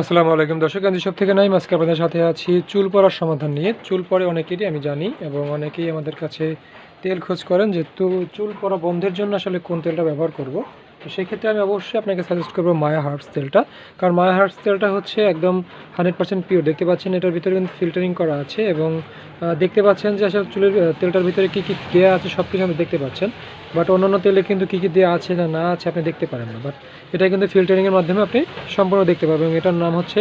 আসসালামু আলাইকুম। দর্শক আমি সব থেকে নাই আজকে আপনাদের সাথে আছি চুল পড়ার সমাধান নিয়ে। চুল পড়ে অনেকেরই আমি জানি এবং অনেকেই আমাদের কাছে তেল খোঁজ করেন যে চুল পড়া বন্ধের জন্য আসলে কোন তেলটা ব্যবহার করব? তো সেক্ষেত্রে আমি অবশ্যই আপনাকে সাজেস্ট করব মায়া হার্বস তেলটা। কারণ মায়া হার্বস তেলটা হচ্ছে একদম হান্ড্রেড পার্সেন্ট পিওর দেখতে পাচ্ছেন এটার ভিতরে কিন্তু ফিল্টারিং করা আছে এবং দেখতে পাচ্ছেন যে আসলে চুলের তেলটার ভিতরে কী কী দেওয়া আছে সব কিছু আপনি দেখতে পাচ্ছেন। বাট অন্যান্য তেলে কিন্তু কী কী দেওয়া আছে না না আছে আপনি দেখতে পারেন না। বাট এটা কিন্তু ফিল্টারিংয়ের মাধ্যমে আপনি সম্পূর্ণ দেখতে পাবেন এবং এটার নাম হচ্ছে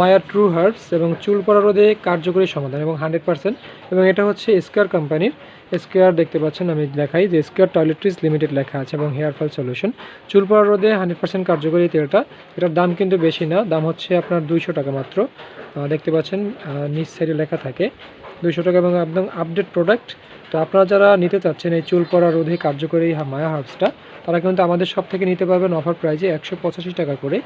মায়া ট্রু হার্বস এবং চুল পড়া রোধে কার্যকরী সমাধান এবং হান্ড্রেড পার্সেন্ট এবং এটা হচ্ছে স্কোয়ার কোম্পানির স্কোয়ার দেখতে পাচ্ছেন, আমি দেখাই যে স্কোয়ার টয়লেট্রিজ লিমিটেড লেখা আছে এবং হেয়ার ফল সলিউশন চুল পড়া রোধে হান্ড্রেড পার্সেন্ট কার্যকরী তেলটা, এটার দাম কিন্তু বেশি না, দাম হচ্ছে আপনার দুইশো টাকা মাত্র। দেখতে পাচ্ছেন নিচ সাইডে লেখা থাকে। দুইশো টাকা এবং একদম আপডেট প্রোডাক্ট তো আপনারা যারা নিতে চাচ্ছেন এই চুল পড়া রোধে কার্যকরী মায়া হার্বসটা তারা কিন্তু আমাদের সব থেকে নিতে পারবেন অফার প্রাইজে একশো পঁচাশি টাকা করে।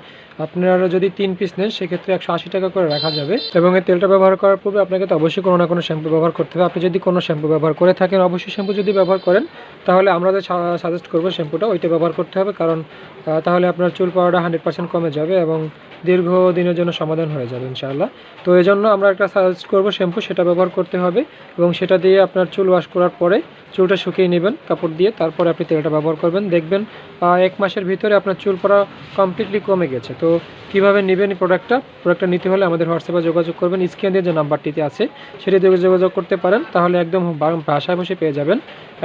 আপনারা যদি তিন পিস নেন, সেক্ষেত্রে একশো আশি টাকা করে রাখা যাবে। এবং এই তেলটা ব্যবহার করার পূর্বে আপনাকে তো অবশ্যই কোনো না কোনো শ্যাম্পু ব্যবহার করতে হবে। আপনি যদি কোনো শ্যাম্পু ব্যবহার করে থাকেন, অবশ্যই শ্যাম্পু যদি ব্যবহার করেন, তাহলে আমরা যে সাজেস্ট করব শ্যাম্পুটা ওইটা ব্যবহার করতে হবে। কারণ তাহলে আপনার চুল পাওয়াটা হান্ড্রেড পার্সেন্ট কমে যাবে এবং দীর্ঘদিনের জন্য সমাধান হয়ে যাবে ইনশাআল্লাহ। তো এই জন্য আমরা একটা সাজেস্ট করব শ্যাম্পু সেটা ব্যবহার করতে হবে এবং সেটা দিয়ে আপনার চুল ওয়াশ করার পরে চুলটা শুকিয়ে নেবেন কাপড় দিয়ে, তারপরে আপনি তেলটা ব্যবহার করবেন। দেখবেন এক মাসের ভিতরে আপনার চুল পড়া কমপ্লিটলি কমে গেছে। তো কীভাবে নেবেন এই প্রোডাক্টটা প্রোডাক্টটা নিতে হলে আমাদের হোয়াটসঅ্যাপে যোগাযোগ করবেন। স্ক্রিন দিয়ে যে নাম্বারটিতে আছে, সেটি দিয়ে যোগাযোগ করতে পারেন। তাহলে একদম বাসায় বসে পেয়ে যাবেন।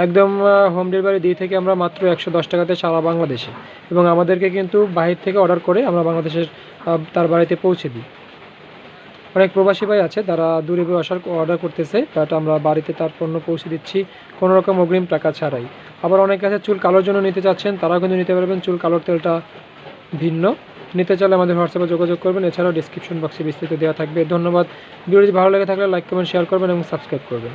একদম হোম ডেলিভারি দিয়ে থেকে আমরা মাত্র একশো দশ টাকাতে সারা বাংলাদেশে। এবং আমাদেরকে কিন্তু বাহির থেকে অর্ডার করে আমরা বাংলাদেশের তার বাড়িতে পৌঁছে দিই। অনেক প্রবাসী ভাই আছে, তারা দূরে আসার অর্ডার করতেছে বাট আমরা বাড়িতে তার পণ্য পৌঁছে দিচ্ছি, কোনো রকম অগ্রিম টাকা ছাড়াই। আবার অনেক আছে, চুল কালোর জন্য নিতে চাচ্ছেন, তারাও কিন্তু নিতে পারবেন, চুল কালোর তেলটা ভিন্ন। নিতে চাইলে আমাদের হোয়াটসঅ্যাপে যোগাযোগ করবেন, এছাড়াও ডিসক্রিপশন বক্সে বিস্তারিত দেওয়া থাকবে। ধন্যবাদ। ভিডিওটি ভালো লেগে থাকলে লাইক কমেন্ট শেয়ার করবেন এবং সাবস্ক্রাইব করবেন।